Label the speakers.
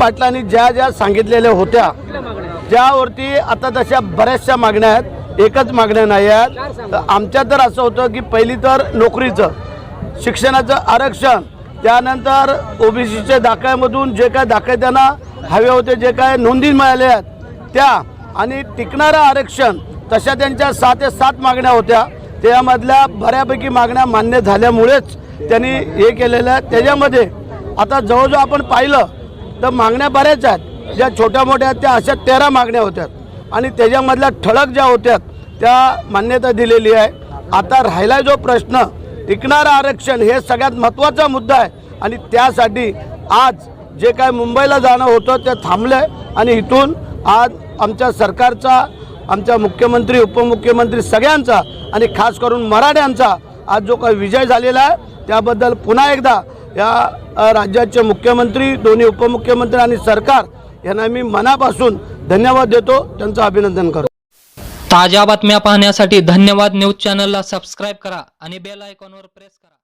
Speaker 1: पाटलांनी ज्या ज्या सांगितलेल्या होत्या ज्यावरती आता तशा बऱ्याचशा मागण्या आहेत. एकच मागण्या नाही आहेत. तर आमच्या तर असं होतं की पहिली तर नोकरीचं शिक्षणाचं आरक्षण त्यानंतर ओबीसीच्या दाखल्यामधून जे काय दाखले त्यांना हवे होते जे काय नोंदी मिळाल्या आहेत त्या आणि टिकणारं आरक्षण तशा त्यांच्या सहा ते सात मागण्या होत्या. त्यामधल्या बऱ्यापैकी मागण्या मान्य झाल्यामुळेच त्यांनी हे केलेलं आहे. त्याच्यामध्ये आता जवळजवळ आपण पाहिलं तर मागण्या बऱ्याच आहेत. ज्या छोट्या मोठ्या आहेत त्या अशा तेरा मागण्या होत्या. आणि त्याच्यामधल्या ठळक ज्या होत्या त्या मान्यता दिलेली आहे. आता राहिला जो प्रश्न टिकणारं आरक्षण हे सगळ्यात महत्त्वाचा मुद्दा आहे. आणि त्यासाठी आज जे काय मुंबईला जाणं होतं ते थांबलं आहे आणि इथून आज आमच्या सरकारचा आमच्या मुख्यमंत्री उपमुख्यमंत्री सगळ्यांचा आणि खास करून मराठ्यांचा आज जो काही विजय झालेला आहे त्याबद्दल पुन्हा एकदा या राज्याचे मुख्यमंत्री दोन्ही उपमुख्यमंत्री आणि सरकार यांना मी मनापासून धन्यवाद देतो. त्यांचं अभिनंदन करतो.
Speaker 2: ताज्या बातम्या पाहण्यासाठी धन्यवाद न्यूज चॅनलला सबस्क्राईब करा आणि बेल आयकॉनवर प्रेस करा.